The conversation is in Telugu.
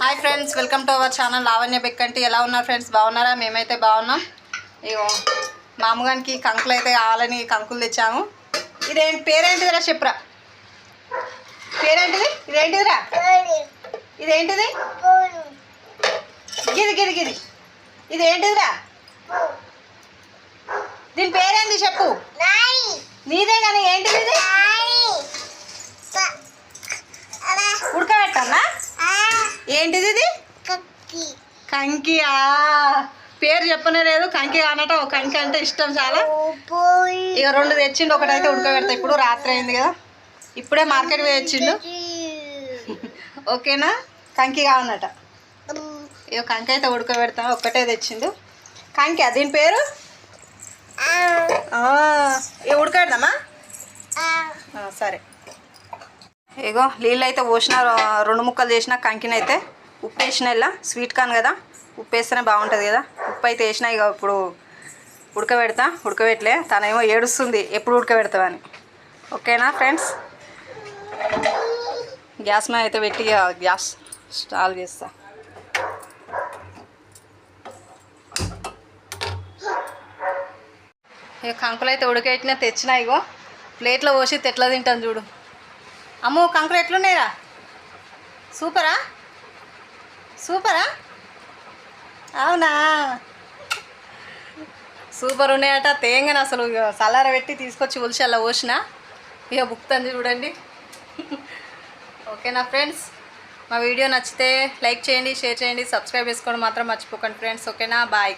Hi friends welcome to our channel Lavanya Bekkanti ఎలా ఉన్నారు ఫ్రెండ్స్ బాగున్నారా? మేమైతే బాగున్నాం. ఇగో మామగానికి కంకులు అయితే కావాలని కంకులు తెచ్చాము. ఇదేం పేరేంటిదిరా చెప్పురా? పేరేంటిది? ఇదేంటిదిరా ఇదేంటిది? గిది గిది గిది. ఇదేంటిదిరా దీని పేరేంది చెప్పు? నీదే కానీ ఏంటిది ఉడకబెట్టన్నా ఏంటిది ఇది? కంకియా. పేరు చెప్పనే లేదు. కంకి అనట కంకి అంటే ఇష్టం చాలా. ఇక రెండు తెచ్చిండు ఒకటైతే ఉడకబెడతా. ఇప్పుడు రాత్రి అయింది కదా. ఇప్పుడే మార్కెట్ పోయి వచ్చిండు ఓకేనా? కంకి కావనట ఇక కంకి అయితే ఉడకబెడతాం. ఒక్కటే తెచ్చిండు. కంకి దీని పేరు? ఇక ఉడకబెడదామా? సరే. ఇగో నీళ్ళు అయితే పోసిన రెండు ముక్కలు చేసిన కంకినైతే ఉప్పు వేసిన ఇలా. స్వీట్ కాన్ కదా ఉప్పు వేస్తేనే బాగుంటుంది కదా. ఉప్పు అయితే వేసిన ఇక ఇప్పుడు ఉడకబెడతా. ఉడకబెట్టలే తనేమో ఏడుస్తుంది ఎప్పుడు ఉడకబెడతావని ఓకేనా ఫ్రెండ్స్? గ్యాస్ మీద అయితే పెట్టి ఇక గ్యాస్ స్టాల్ చేస్తా. ఇక కంకులు అయితే ఉడకెట్టినా తెచ్చినాయిగో ప్లేట్లో పోసి తెట్లా తింటాను చూడు. అమ్మో కంకులు ఎట్లున్నాయిరా? సూపరా? సూపరా? అవునా? సూపర్ ఉన్నాయట. తేంగని అసలు ఇక సలార పెట్టి తీసుకొచ్చి ఉలిసి అలా పోసిన. ఇక బుక్తంది చూడండి. ఓకేనా ఫ్రెండ్స్? మా వీడియో నచ్చితే లైక్ చేయండి షేర్ చేయండి సబ్స్క్రైబ్ చేసుకోవడం మాత్రం మర్చిపోకండి ఫ్రెండ్స్. ఓకేనా? బాయ్.